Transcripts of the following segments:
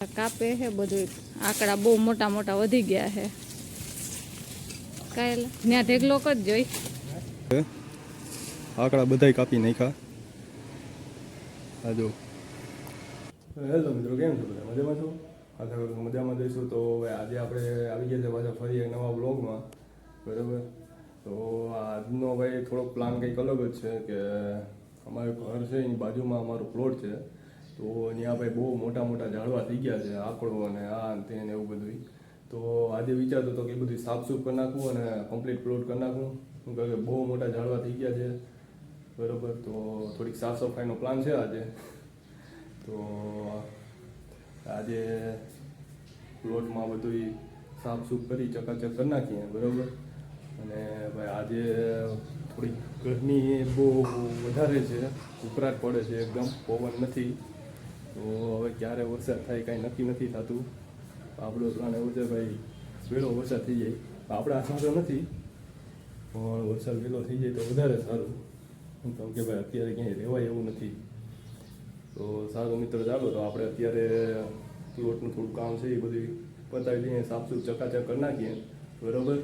કાપે છે બધું આંકડા બહુ મોટા મોટા વધી ગયા છે કાંઈ ત્યાં ઢેગલો કરજો જોઈ આંકડા બધાય કાપી નાખ્યા. આ જો. હેલો મિત્રો કેમ છો બધા? મજામાં છો? આશા કરું મજામાં જઈશું તો આજે આપણે આવી ગયા છે પાછા ફરી એક નવા બ્લોગમાં બરાબર? તો આજનો ભાઈ થોડોક પ્લાન કંઈક અલગ જ છે કે અમારું ઘર છે એની બાજુમાં અમારો પ્લોટ છે. તો ત્યાં ભાઈ બહુ મોટા મોટા ઝાડવા થઈ ગયા છે, આકડો અને આ ને તે એવું બધું તો આજે વિચારતો હતો કે એ બધું સાફસૂફ કરી નાખવું અને કમ્પ્લીટ પ્લોટ કરી નાખવું શું કહે કે બહુ મોટા ઝાડવા થઈ ગયા છે. બરોબર, તો થોડીક સાફ સફાઈનો પ્લાન છે આજે. તો આજે પ્લોટમાં બધું સાફ સૂફ કરી, ચકાચક કરી નાખીએ, બરાબર. અને ભાઈ આજે થોડીક ગરમી બહુ વધારે છે, ઉકળાટ પડે છે, એકદમ પવન નથી. તો હવે ક્યારે વરસાદ થાય કાંઈ નક્કી નથી થતું. આપણો પ્લાન એવો છે ભાઈ વહેલો વરસાદ થઈ જાય. આપણે હાથમાં તો નથી, પણ વરસાદ વહેલો થઈ જાય તો વધારે સારું. કેમ કે ભાઈ, અત્યારે ક્યાંય રહેવાય એવું નથી. તો સારું મિત્ર, ચાલો, તો આપણે અત્યારે પ્લોટનું થોડું કામ છે એ બધું પતાવી દઈએ સાફસૂફ ચકાચક કરી નાખીએ. બરોબર?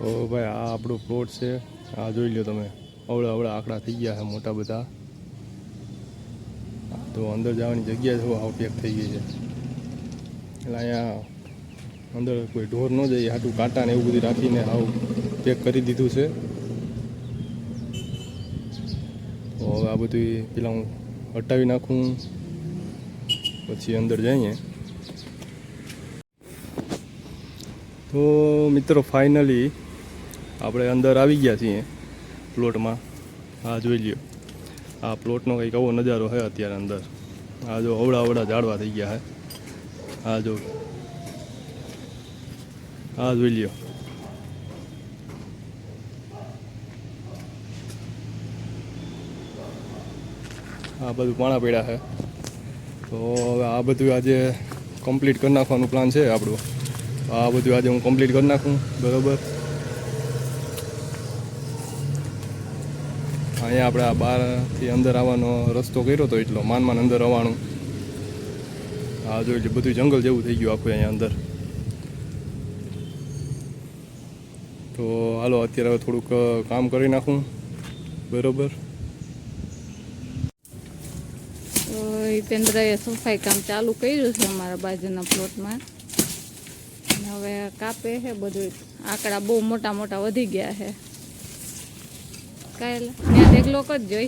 ઓ ભાઈ, આ આપણો પ્લોટ છે. આ જોઈ લો તમે. અવળા અવળા આંકડા થઈ ગયા છે મોટા બધા. તો અંદર જવાની જગ્યા જો આવું પેક થઈ ગઈ છે. એટલે અહીંયા અંદર કોઈ ઢોર ન જાય, હાટું કાંટા ને એવું બધું રાખીને આવું પેક કરી દીધું છે. તો હવે આ બધું પેલા હું હટાવી નાખું, પછી અંદર જઈએ. તો મિત્રો ફાઇનલી આપણે અંદર આવી ગયા છીએ. પ્લોટમાં. આ જોઈ લ્યો. આ પ્લોટનો કંઈક આવો નજારો છે અત્યારે અંદર. આ જો અવડા અવડા ઝાડવા થઈ ગયા છે આ જો. આ જોઈ લ્યો. આ બધું પાણા પડ્યા છે તો હવે આ બધું આજે કમ્પ્લીટ કરી નાખવાનું પ્લાન છે આપણું. આ બધું આજે હું કમ્પ્લીટ કરી નાખું. બરાબર? અહીંયા આપણે આ બહારથી અંદર આવવાનો રસ્તો કર્યો હતો એટલો માન માન અંદર આવવાનું. આ જોઈ લો, બધું જંગલ જેવું થઈ ગયું આખું અહીંયા અંદર. તો હાલો, અત્યારે હવે થોડુંક કામ કરી નાખું. બરોબર? હિતેન્દ્રએ સફાઈ કામ ચાલુ કર્યું છે અમારા બાજુના પ્લોટમાં. હવે કાપે છે બધું આંકડા બહુ મોટા મોટા વધી ગયા છે. કાંઈ ત્યાં ઢેગલો કરજો.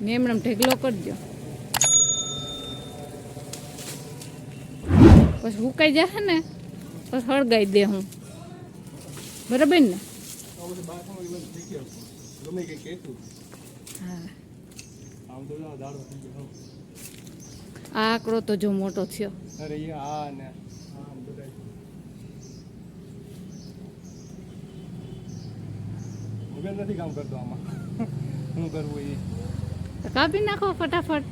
ને એમણે એમ ઢેગલો કરજો. પછી હુકાઈ જશે ને, પછી હળગાઈ દે હું. બરાબર ને? આ આંકડો તો જો મોટો થયો. અરે આ ને. આ નથી કામ કરતો આમાં. શું કરવું એ. કાપી નાખો ફટાફટ.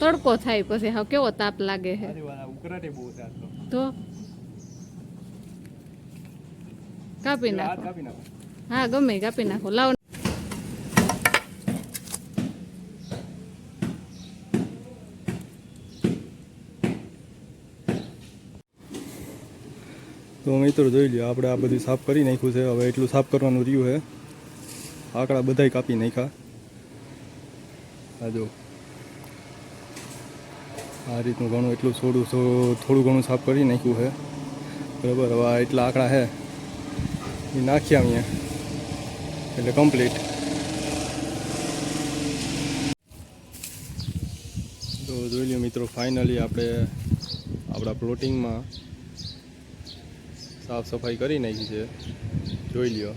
તડકો થાય પછી હા કેવો તાપ લાગે છે. ઉકરાટે બહુ છે તો. તો કાપી નાખો. કાપી નાખો. હા ગમે કાપી નાખો. લાવ તો મિત્રો જોઈ લ્યો, આપણે આ બધું સાફ કરી નાખ્યું છે. હવે એટલું સાફ કરવાનું રહ્યું છે. આંકડા બધાય કાપી નાખ્યા. આ જો. આ રીતનું ઘણું એટલું થોડું થોડું ઘણું સાફ કરી નાખ્યું છે. બરાબર, હવે એટલા આંકડા છે. એ નાખ્યા અહીંયા એટલે કમ્પ્લીટ તો જોઈ લો મિત્રો ફાઇનલી આપણે, આપણા પ્લોટિંગમાં સાફ સફાઈ કરી નાખી છે. જોઈ લ્યો.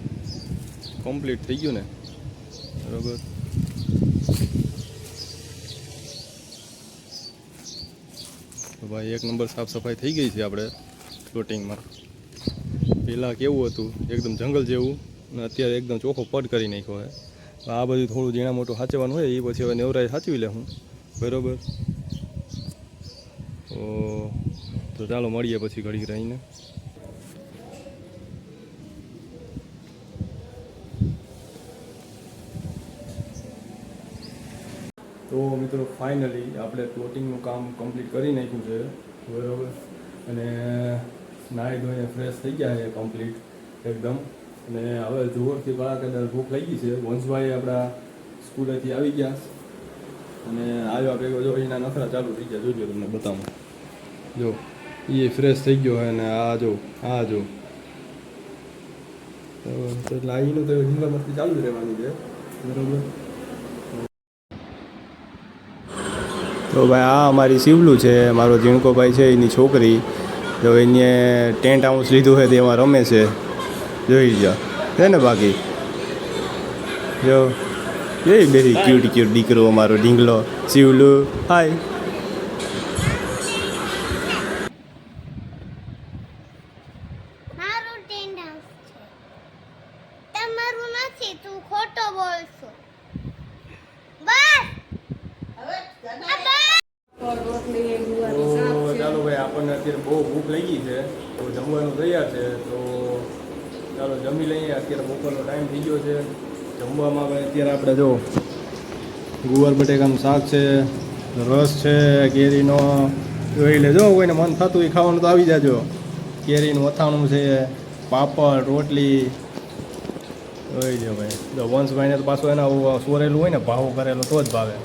કમ્પ્લીટ થઈ ગયું ને? બરાબર. ભાઈ એક નંબર સાફ સફાઈ થઈ ગઈ છે આપણે ફ્લોટિંગમાં પહેલાં કેવું હતું? એકદમ જંગલ જેવું અને અત્યારે એકદમ ચોખ્ખો પડ કરી નાખ્યો છે. આ બધું થોડું ઝીણા મોટું સાચવવાનું હોય એ પછી હવે નેવરાય સાચવી લે હું. બરાબર. તો તો ચાલો મળીએ પછી ઘડીક રહીને. તો મિત્રો ફાઇનલી આપણે પ્લોટિંગનું કામ કમ્પ્લીટ કરી નાખ્યું છે. બરાબર? અને નાહી ધોઈને ફ્રેશ થઈ ગયા છે કમ્પ્લીટ એકદમ. અને હવે જોરથી કદાચ ભૂખ લાગી છે. વંશભાઈ આપણા સ્કૂલેથી આવી ગયા. અને આવ્યા ભેગો જો એના નખરા ચાલુ થઈ ગયા. જોજો તમને બતાવું. જો, એ ફ્રેશ થઈ ગયો અને આ જો આ જો. એટલે અહીંનું તો મસ્તી ચાલુ જ રહેવાની છે. બરોબર? તો ભાઈ આ અમારી શિવલું છે મારો ઝીણકોભાઈ છે એની છોકરી. જો એને ટેન્ટ હાઉસ લીધું છે તેમાં રમે છે. જોઈ જા છે ને બાકી? જો એ બેરી ક્યુટ ક્યુટ દીકરો અમારો ઢીંગલો. શિવલું હાય મારું ટેન્ટ હાઉસ છે. તમારું નથી તું ખોટો બોલશો. બસ. તો આપણને અત્યારે બહુ ભૂખ લાગી છે તો જમવાનું તૈયાર છે, તો ચાલો જમી લઈએ. અત્યારે બપોરનો ટાઈમ થઈ ગયો છે. જમવામાં અત્યારે આપણે જો ગુવાર બટેકાનું શાક છે, રસ છે, કેરીનો, જોઈ લેજો, કોઈને મન થતું એ ખાવાનું તો આવી જાજો. કેરીનું અથાણું છે, પાપડ, રોટલી. જોઈ લો ભાઈ. વંશભાઈને તો પાછું એના સોરેલું હોય ને, ભાવો કરેલો તો જ ભાવે.